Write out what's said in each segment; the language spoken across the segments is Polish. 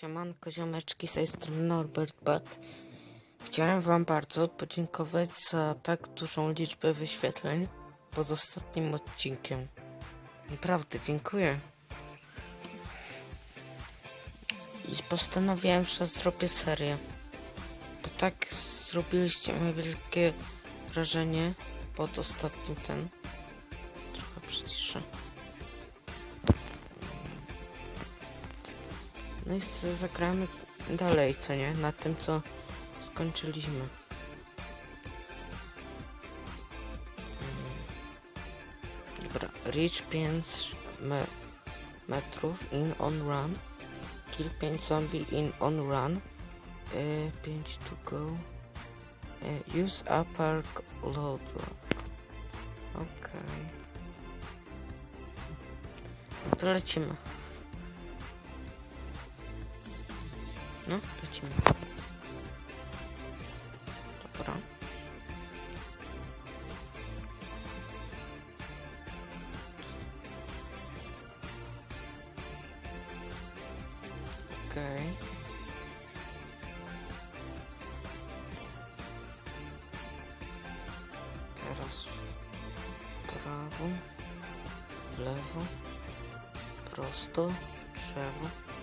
Siemanko ziomeczki, z tej strony Norbert Bat. Chciałem wam bardzo podziękować za tak dużą liczbę wyświetleń pod ostatnim odcinkiem. Naprawdę dziękuję. I postanowiłem, że zrobię serię. Bo tak zrobiliście mi wielkie wrażenie pod ostatnim ten. Trochę przyciszę. No i zagramy dalej, co nie? Na tym, co skończyliśmy. Mm. Dobra, reach 5 me metrów in on run. Kill 5 zombie in on run. Y, 5 to go. Y, use a park load. Okej. No to lecimy. No, lecimy. Dobra. Okej. Teraz w prawo, w lewo, prosto, w drzewo.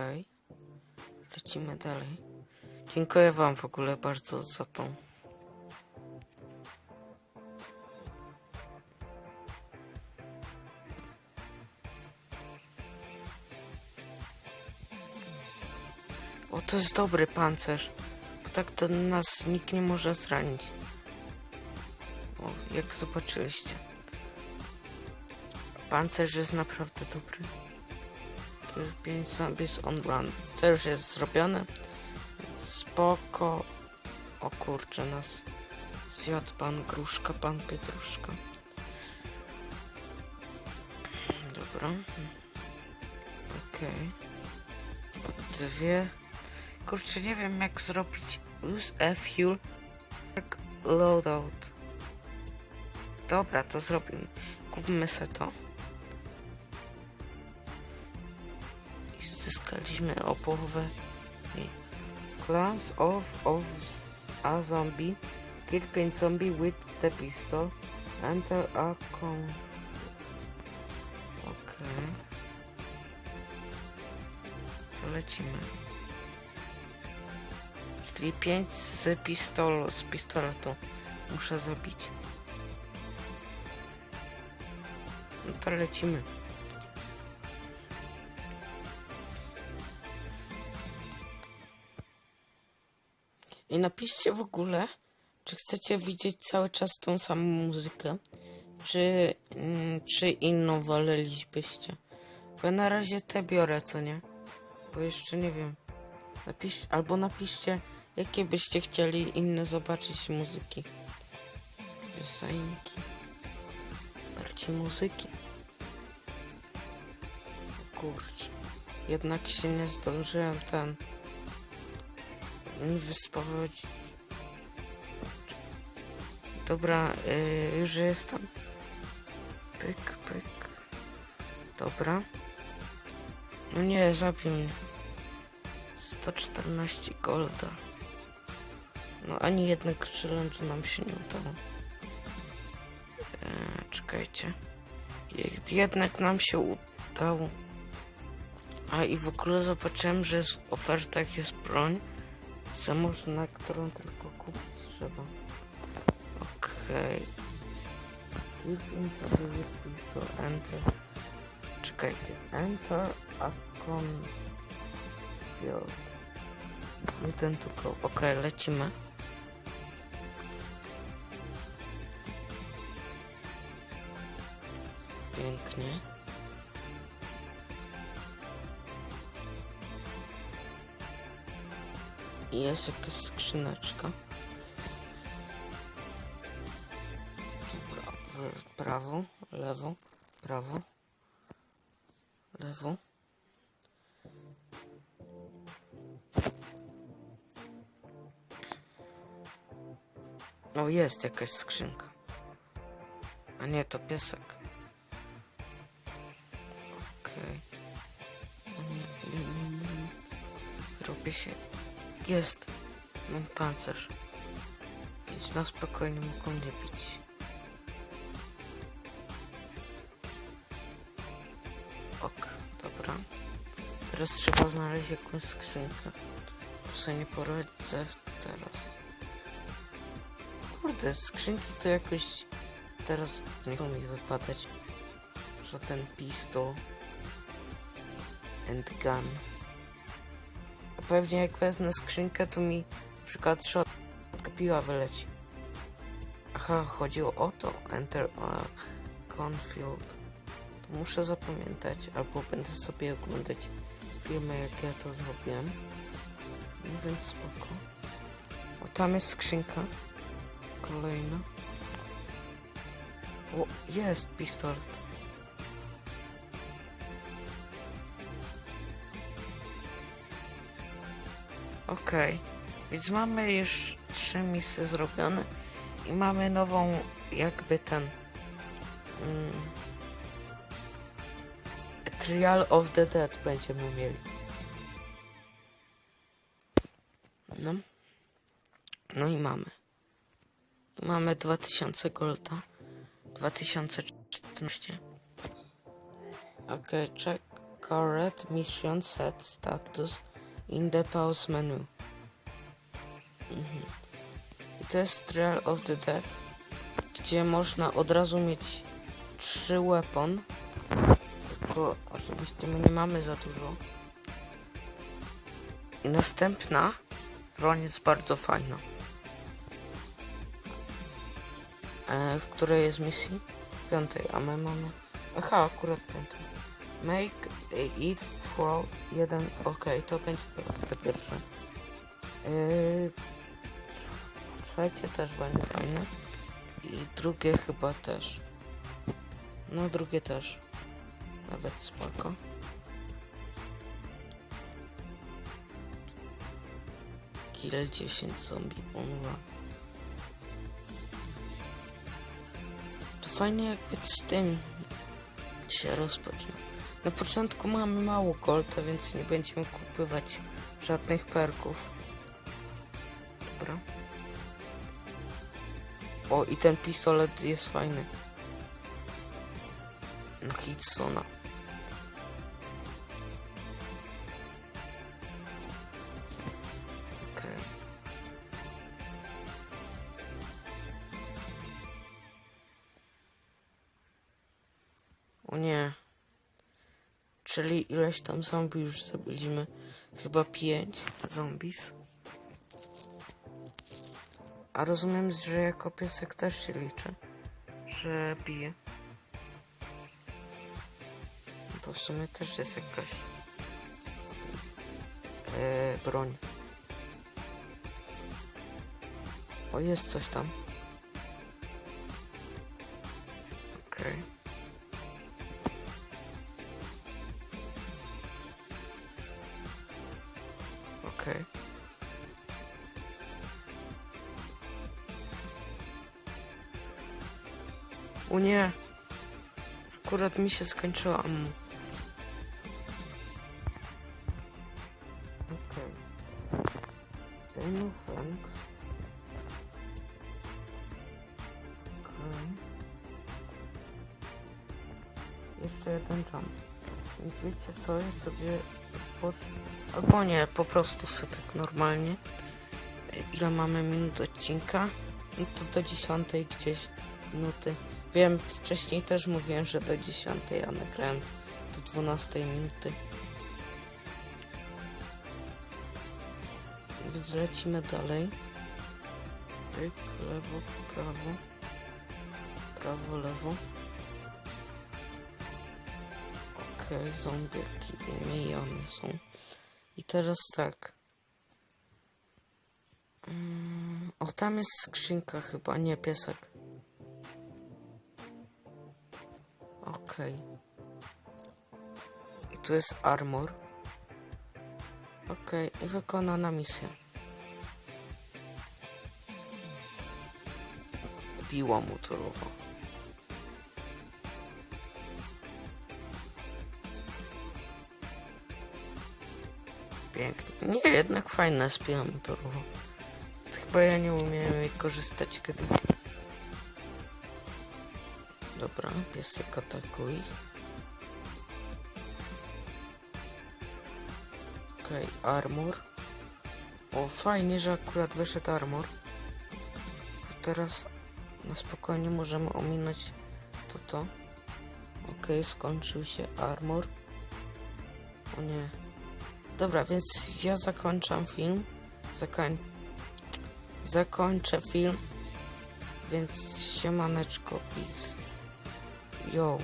Okej. Lecimy dalej. Dziękuję wam w ogóle bardzo za tą. O, to jest dobry pancerz. Bo tak to nas nikt nie może zranić. O, jak zobaczyliście. Pancerz jest naprawdę dobry. Kill 5 zombies on run. To już jest zrobione. Spoko. O kurczę, nas zjadł pan Gruszka, pan Pietruszka. Dobra. Okej. Dwie. Kurczę, nie wiem jak zrobić use a fuel loadout. Dobra, to zrobimy. Kupmy se to. I zyskaliśmy o połowę. Class of, of a zombie. Kill 5 zombie with the pistol. Enter a con... Okej. To lecimy. Czyli 5 z pistolu, z pistoletu muszę zabić. No to lecimy. I napiszcie w ogóle, czy chcecie widzieć cały czas tą samą muzykę, czy, mm, czy inną wolelibyście. Bo na razie te biorę, co nie? Bo jeszcze nie wiem. Napisz, albo napiszcie, jakie byście chcieli inne zobaczyć muzyki. Piosenki. Bardziej muzyki. Kurczę. Jednak się nie zdążyłem ten wyspowiedź. Dobra, yy, już jestem. Pyk, pyk. Dobra. No nie, zabił mnie. 114 golda. No ani jednak challenge nam się nie udało. Eee, czekajcie. Je- Jednak nam się udało. A i w ogóle zobaczyłem, że w ofertach jest broń. Zamożna, którą tylko kupić trzeba. Okej. Click sobie wypuść to enter. Czekajcie. Enter a field. Jeden tylko. Okej, lecimy. Pięknie. Jest jakaś skrzyneczka. W prawo, lewo, prawo, lewo. O, jest jakaś skrzynka. A nie, to piesek. Okej. Nie, nie, nie, nie. Robię się. Jest. Mam pancerz. Więc na spokojnie mogą mnie bić. Ok, dobra. Teraz trzeba znaleźć jakąś skrzynkę. Sobie nie poradzę w- teraz. Kurde, skrzynki to jakoś teraz nie chcą mi wypadać. Żaden pistol. And gun. Pewnie jak wezmę skrzynkę, to mi na przykład środka piła wyleci. Aha, chodziło o to. Enter a Confield. To muszę zapamiętać, albo będę sobie oglądać filmy, jak ja to zrobiłem. No więc spoko. O, tam jest skrzynka. Kolejna. O, jest pistolet. Okej, więc mamy już trzy misje zrobione i mamy nową, jakby ten. Mm, Trial of the Dead będziemy mieli. No. No i mamy. Mamy 2000 golda. 2014. Ok, check current mission set status in the pause menu. Mhm. To jest Trial of the Dead, gdzie można od razu mieć trzy weapon. Tylko oczywiście my nie mamy za dużo. I następna broń jest bardzo fajna. E, w której jest misji? Piątej, a my mamy... Aha, akurat piątej. Make it throughout jeden... Okej, to będzie proste pierwsze. Yy, trzecie też będzie fajne. I drugie chyba też. No drugie też. Nawet spoko. Kill 10 zombie on run. To fajnie jakby z tym się rozpocznie. Na początku mamy mało golda, więc nie będziemy kupywać żadnych perków. Dobra. O, i ten pistolet jest fajny. Na Hitsona. Ileś tam zombie już zabiliśmy. Chyba pięć zombies. A rozumiem, że jako piesek też się liczy. Że bije. To w sumie też jest jakaś e, broń. O, jest coś tam. Okej. Okej. O nie. Akurat mi się skończyło ammo. Okej. Okay. Wiecie co, ja sobie po... Albo nie, po prostu sobie tak normalnie. Ile mamy minut odcinka? No to do dziesiątej gdzieś minuty. Wiem, wcześniej też mówiłem, że do 10, a nagrałem do 12 minuty. Więc lecimy dalej. Pyk, lewo, prawo. Prawo, lewo. Okej, zombiaki umijane są. I teraz tak. Mm, o, tam jest skrzynka chyba, nie piesek. Okej. I tu jest armor. Okej, i wykonana misja. Biła motorowa. Pięknie. Nie, jednak fajna jest motorowa. Chyba ja nie umiem jej korzystać kiedy. Dobra, piesek atakuj. Okej, armor. O, fajnie, że akurat wyszedł armor. Teraz na spokojnie możemy ominąć to to. Okej, skończył się armor. O nie. Dobra, więc ja zakończam film. Zakoń... Zakończę film. Więc siemaneczko, peace. Yo.